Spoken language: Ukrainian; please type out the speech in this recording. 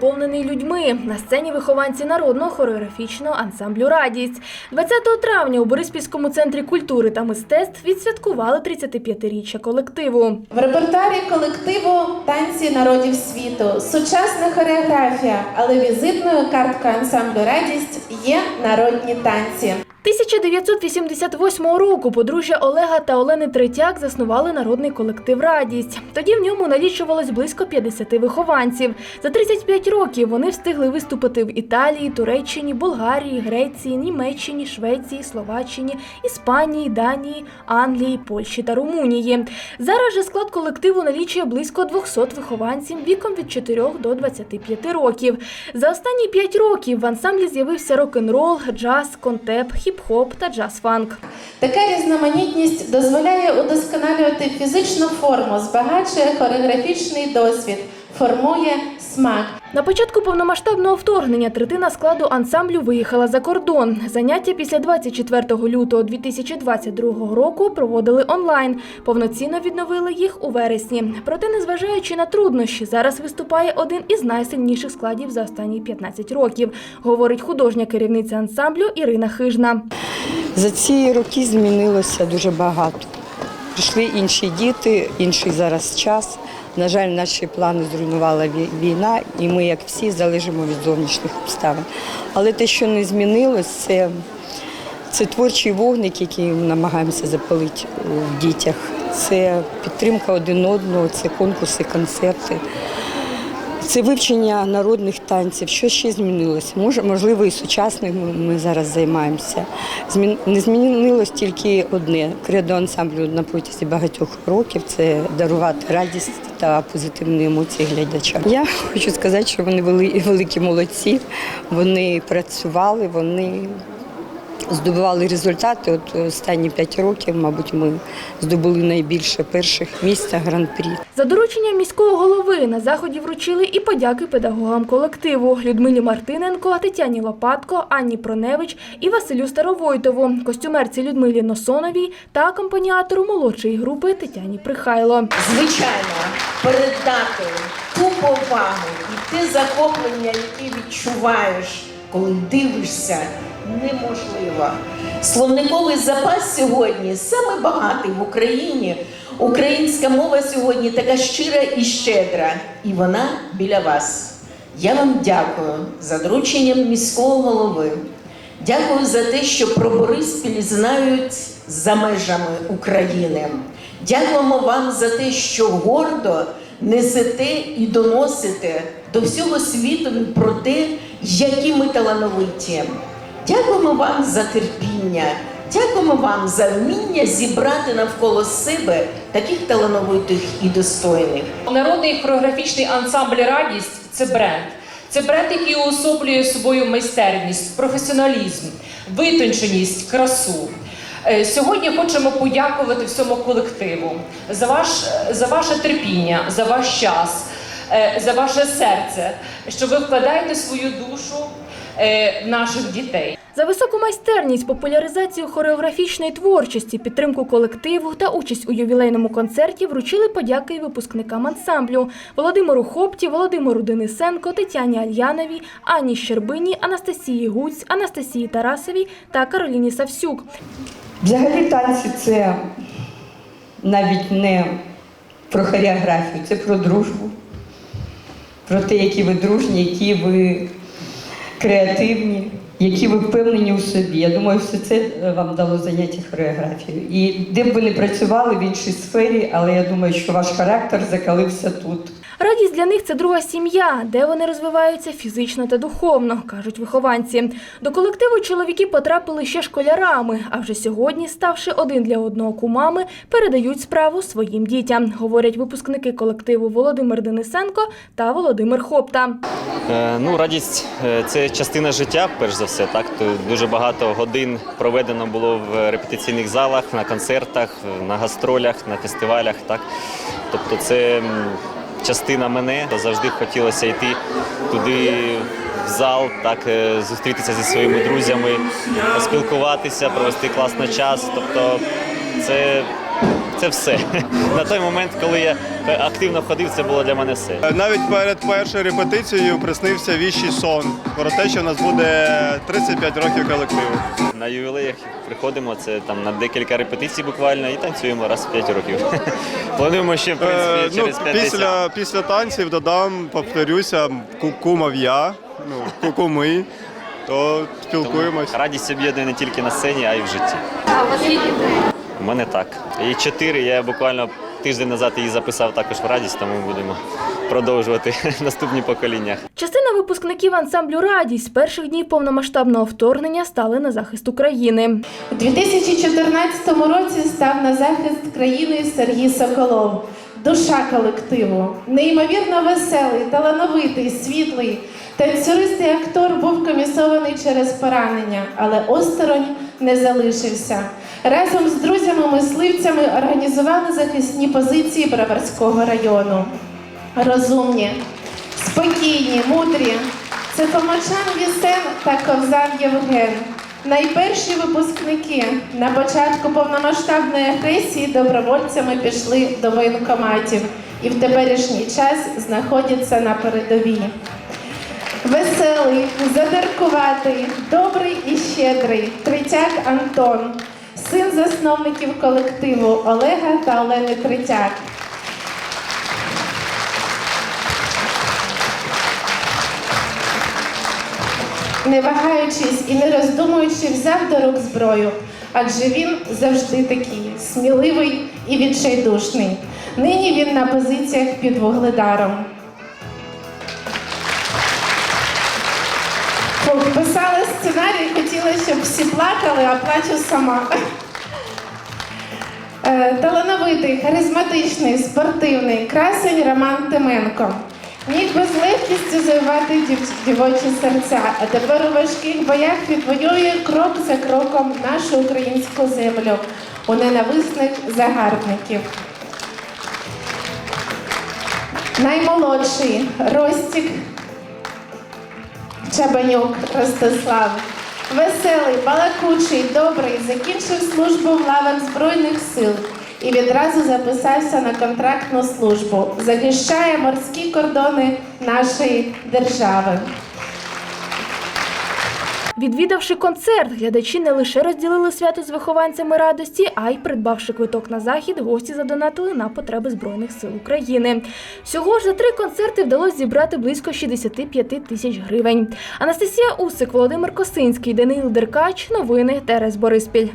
born переповнений людьми. На сцені вихованці народного хореографічного ансамблю Радість. 20 травня у Бориспільському центрі культури та мистецтв відсвяткували 35-річчя колективу. В репертуарі колективу танці народів світу, сучасна хореографія, але візитною карткою ансамблю Радість є народні танці. 1988 року подружжя Олега та Олени Третяк заснували народний колектив Радість. Тоді в ньому налічувалось близько 50 вихованців. За 35 років вони встигли виступити в Італії, Туреччині, Болгарії, Греції, Німеччині, Швеції, Словаччині, Іспанії, Данії, Англії, Польщі та Румунії. Зараз же склад колективу налічує близько 200 вихованців віком від 4 до 25 років. За останні 5 років в ансамблі з'явився рок-н-рол, джаз, контеп, хіп-хоп та джаз-фанк. Така різноманітність дозволяє удосконалювати фізичну форму, збагачує хореографічний досвід, формує смак. На початку повномасштабного вторгнення третина складу ансамблю виїхала за кордон. Заняття після 24 лютого 2022 року проводили онлайн. Повноцінно відновили їх у вересні. Проте, незважаючи на труднощі, зараз виступає один із найсильніших складів за останні 15 років, говорить художня керівниця ансамблю Ірина Хижна. За ці роки змінилося дуже багато. Прийшли інші діти, інший зараз час. На жаль, наші плани зруйнувала війна, і ми, як всі, залежимо від зовнішніх обставин. Але те, що не змінилось, це, це творчий вогник, який ми намагаємося запалити в дітях. Це підтримка один одного, це конкурси, концерти. Це вивчення народних танців. Що ще змінилося? Може, можливо, і сучасних ми, зараз займаємося. Не змінилось тільки одне кредо ансамблю на протязі багатьох років це дарувати радість та позитивні емоції глядачам. Я хочу сказати, що вони вели... великі молодці. Вони працювали, вони здобували результати. От останні п'ять років, мабуть, ми здобули найбільше перших місць гран-прі. За дорученням міського голови на заході вручили і подяки педагогам колективу Людмилі Мартиненко, Тетяні Лопатко, Анні Проневич і Василю Старовойтову, костюмерці Людмилі Носоновій та акомпаніатору молодшої групи Тетяні Прихайло. звичайно, передати ту повагу і те захоплення, яке відчуваєш, коли дивишся, неможливо. Словниковий запас сьогодні саме багатий в Україні. Українська мова сьогодні така щира і щедра, і вона біля вас. Я вам дякую за дорученням міського голови. Дякую за те, що про Бориспіль знають за межами України. Дякуємо вам за те, що гордо несете і доносите до всього світу про те, які ми талановиті. Дякуємо вам за терпіння. Дякуємо вам за вміння зібрати навколо себе таких талановитих і достойних. Народний хореографічний ансамбль Радість це бренд. Це бренд, який уособлює собою майстерність, професіоналізм, витонченість, красу. Е, Сьогодні хочемо подякувати всьому колективу за, ваш, за ваше терпіння, за ваш час, е, за ваше серце, що ви вкладаєте свою душу наших дітей. За високу майстерність, популяризацію хореографічної творчості, підтримку колективу та участь у ювілейному концерті вручили подяки випускникам ансамблю Володимиру Хопті, Володимиру Денисенко, Тетяні Альяновій, Ані Щербині, Анастасії Гуць, Анастасії Тарасовій та Кароліні Савсюк. Взагалі танці це навіть не про хореографію, це про дружбу, про те, які ви дружні, які ви креативні, які ви впевнені у собі. Я думаю, все це е, вам дало заняття хореографією. І де б ви не працювали в іншій сфері, але я думаю, що ваш характер закалився тут. Радість для них це друга сім'я, де вони розвиваються фізично та духовно, кажуть вихованці. До колективу чоловіки потрапили ще школярами, а вже сьогодні, ставши один для одного кумами, передають справу своїм дітям, говорять випускники колективу Володимир Денисенко та Володимир Хопта. Е, Ну, радість е, це частина життя, перш за все. Так то дуже багато годин проведено було в репетиційних залах, на концертах, на гастролях, на фестивалях. Так, тобто, це частина мене. Завжди хотілося йти туди в зал, так е, зустрітися зі своїми друзями, поспілкуватися, провести класний час. Тобто, це це все. На той момент, коли я активно ходив, це було для мене все. Навіть перед першою репетицією приснився віщий сон про те, що у нас буде 35 років колективу. На ювілеях приходимо, це там на декілька репетицій буквально і танцюємо раз в 5 років. Плануємо ще в Е, принципі ну, через 50. після, після танців додам, повторюся, ку- кумав я, ну, ку- куми, то спілкуємось. Радість об'єднує не тільки на сцені, а й в житті. У мене так. І чотири. Я буквально тиждень назад її записав також в радість, тому будемо продовжувати наступні покоління. Частина випускників ансамблю Радість з перших днів повномасштабного вторгнення стали на захист України. У 2014 році став на захист країни Сергій Соколов, душа колективу. Неймовірно веселий, талановитий, світлий. Танцюрист і актор був комісований через поранення, але осторонь не залишився. Разом з друзями-мисливцями організували захисні позиції Броварського району. Розумні, спокійні, мудрі. Це Фомачан Вісен та Ковзан Євген. Найперші випускники на початку повномасштабної агресії добровольцями пішли до воєнкоматів і в теперішній час знаходяться на передовій. Веселий, задиркуватий, добрий і щедрий Третяк Антон, син засновників колективу Олега та Олени Третяк. не вагаючись і не роздумуючи, взяв до рук зброю, адже він завжди такий сміливий і відчайдушний. Нині він на позиціях під вугледаром. Писала сценарій, хотіла, щоб всі плакали, а плачу сама. Е, Талановитий, харизматичний, спортивний, красень Роман Тименко. Міг би з легкістю завивати дів- дівочі серця, а тепер у важких боях відвоює крок за кроком нашу українську землю у ненависних загарбників. Наймолодший Ростік Чабанюк Ростислав. Веселий, балакучий, добрий, закінчив службу в лавах Збройних сил і відразу записався на контрактну службу. Захищає морські кордони нашої держави. Відвідавши концерт, глядачі не лише розділили свято з вихованцями радості, а й придбавши квиток на захід, гості задонатили на потреби Збройних сил України. Всього ж за три концерти вдалося зібрати близько 65 тисяч гривень. Анастасія Усик, Володимир Косинський, Данил Деркач. Новини Терес Бориспіль.